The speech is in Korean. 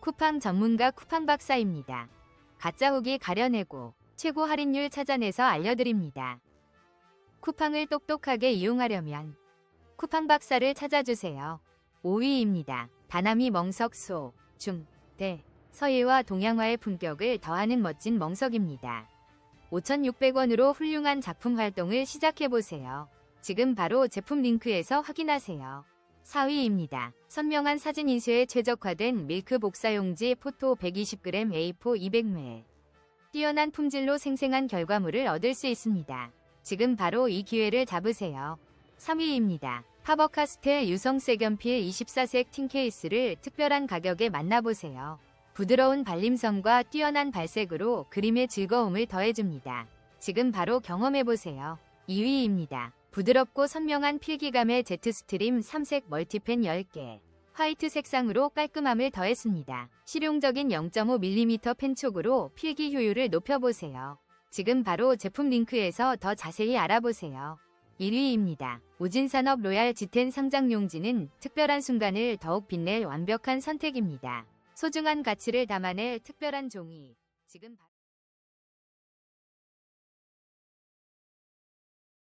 쿠팡 전문가 쿠팡 박사입니다. 가짜 후기 가려내고 최고 할인율 찾아내서 알려드립니다. 쿠팡을 똑똑하게 이용하려면 쿠팡 박사를 찾아주세요. 5위입니다. 다나미 멍석소, 중, 대, 서예와 동양화의 품격을 더하는 멋진 멍석입니다. 5,600원으로 훌륭한 작품 활동을 시작해보세요. 지금 바로 제품 링크에서 확인하세요. 4위입니다. 선명한 사진 인쇄에 최적화된 밀크 복사용지 포토 120g A4 200매. 뛰어난 품질로 생생한 결과물을 얻을 수 있습니다. 지금 바로 이 기회를 잡으세요. 3위입니다. 파버카스텔 유성 세견필 24색 틴 케이스를 특별한 가격에 만나보세요. 부드러운 발림성과 뛰어난 발색으로 그림의 즐거움을 더해줍니다. 지금 바로 경험해보세요. 2위입니다. 부드럽고 선명한 필기감의 제트스트림 3색 멀티펜 10개. 화이트 색상으로 깔끔함을 더했습니다. 실용적인 0.5mm 펜촉으로 필기 효율을 높여보세요. 지금 바로 제품 링크에서 더 자세히 알아보세요. 1위입니다. 우진산업 로얄 지텐 상장 용지는 특별한 순간을 더욱 빛낼 완벽한 선택입니다. 소중한 가치를 담아낼 특별한 종이. 지금 바...